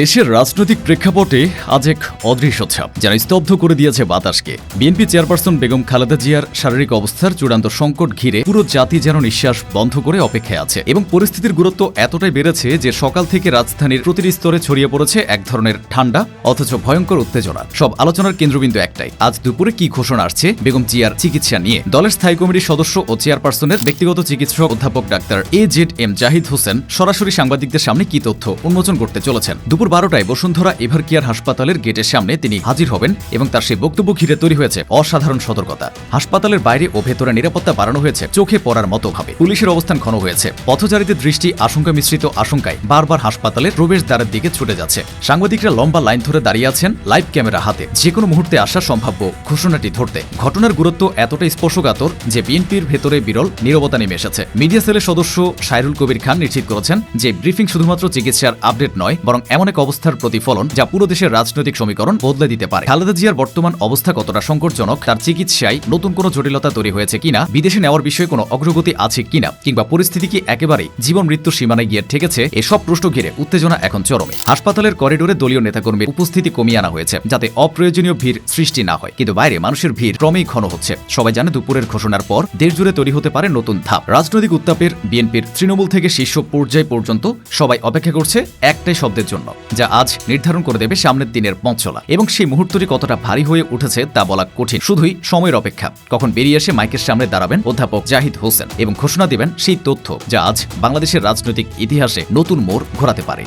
দেশের রাজনৈতিক প্রেক্ষাপটে আজ এক অদৃশ্য ছাপ যেন স্তব্ধ করে দিয়েছে বাতাসকে। বিএনপি চেয়ারপারসন বেগম খালেদা জিয়ার শারীরিক অবস্থার চূড়ান্ত সংকট ঘিরে পুরো জাতি যেন নিঃশ্বাস বন্ধ করে অপেক্ষায় আছে এবং পরিস্থিতির গুরুত্ব এতটাই বেড়েছে যে সকাল থেকে রাজধানীর প্রতিটি স্তরে ছড়িয়ে পড়েছে এক ধরনের ঠান্ডা, অথচ ভয়ঙ্কর উত্তেজনা। সব আলোচনার কেন্দ্রবিন্দু একটাই। আজ দুপুরে কি ঘোষণা আসছে বেগম জিয়ার চিকিৎসা নিয়ে? দলের স্থায়ী কমিটির সদস্য ও চেয়ারপারসনের ব্যক্তিগত চিকিৎসক অধ্যাপক doctor A Z M Zahid Hossain সরাসরি সাংবাদিকদের সামনে কি তথ্য উন্মোচন করতে চলেছেন। দুপুর বারোটায় বসুন্ধরা এভার কেয়ার হাসপাতালের গেটের সামনে তিনি হাজির হবেন এবং তার সেই বক্তব্য ঘিরে তৈরি হয়েছে অসাধারণ সতর্কতা। হাসপাতালের বাইরে ও ভেতরে নিরাপত্তা বাড়ানো হয়েছে চোখে পড়ার মতো ভাবে। পুলিশের অবস্থান ঘন হয়েছে। পথচারীদের দৃষ্টি আশঙ্কা মিশ্রিত আশঙ্কায় বারবার হাসপাতালের প্রবেশ দ্বারের দিকে ছুটে যাচ্ছে। সাংবাদিকরা লম্বা লাইন ধরে দাঁড়িয়ে আছেন লাইভ ক্যামেরা হাতে। যে কোনো মুহূর্তে আসা সম্ভাব্য ঘোষণাটি ধরতে। ঘটনার গুরুত্ব এতটাই স্পর্শকাতর যে বিএনপির ভেতরে বিরল নীরবতা নেমে এসেছে। মিডিয়া সেলের সদস্য সাইরুল কবির খান নিশ্চিত করেছেন যে ব্রিফিং শুধুমাত্র চিকিৎসার আপডেট নয়, বরং এমন এক অবস্থার প্রতিফলন যা পুরো দেশের রাজনৈতিক সমীকরণ বদলে দিতে পারে। খালেদা জিয়ার বর্তমান অবস্থা কতটা সংকটজনক, তার চিকিৎসায় নতুন কোনো জটিলতা তৈরি হয়েছে কিনা, বিদেশে নেওয়ার বিষয়ে কোনো অগ্রগতি আছে কিনা, কিংবা পরিস্থিতি কি একেবারেই জীবন মৃত্যুর সীমানায় গিয়ে ঠেকেছে, এসব প্রশ্ন ঘিরে উত্তেজনা এখন চরমে। হাসপাতালের করিডোরে দলীয় নেতাকর্মীর উপস্থিতি কমিয়ে আনা হয়েছে, যাতে অপ্রয়োজনীয় ভিড় সৃষ্টি না হয়। কিন্তু বাইরে মানুষের ভিড় ক্রমেই ঘন হচ্ছে। সবাই জানে দুপুরের ঘোষণার পর দেশ জুড়ে তৈরি হতে পারে নতুন ধাপ। রাজনৈতিক উত্তাপের বিএনপির তৃণমূল থেকে শীর্ষ পর্যায় পর্যন্ত সবাই অপেক্ষা করছে একটাই শব্দের জন্য। যা আজ নির্ধারণ করে দেবে সামনের দিনের পঞ্চলা এবং সেই মুহূর্তটি কতটা ভারী হয়ে উঠেছে তা বলা কঠিন। শুধুই সময়ের অপেক্ষা। কখন বেরিয়ে এসে মাইকের সামনে দাঁড়াবেন অধ্যাপক জাহিদ হোসেন এবং ঘোষণা দেবেন সেই তথ্য যা আজ বাংলাদেশের রাজনৈতিক ইতিহাসে নতুন মোড় ঘোরাতে পারে।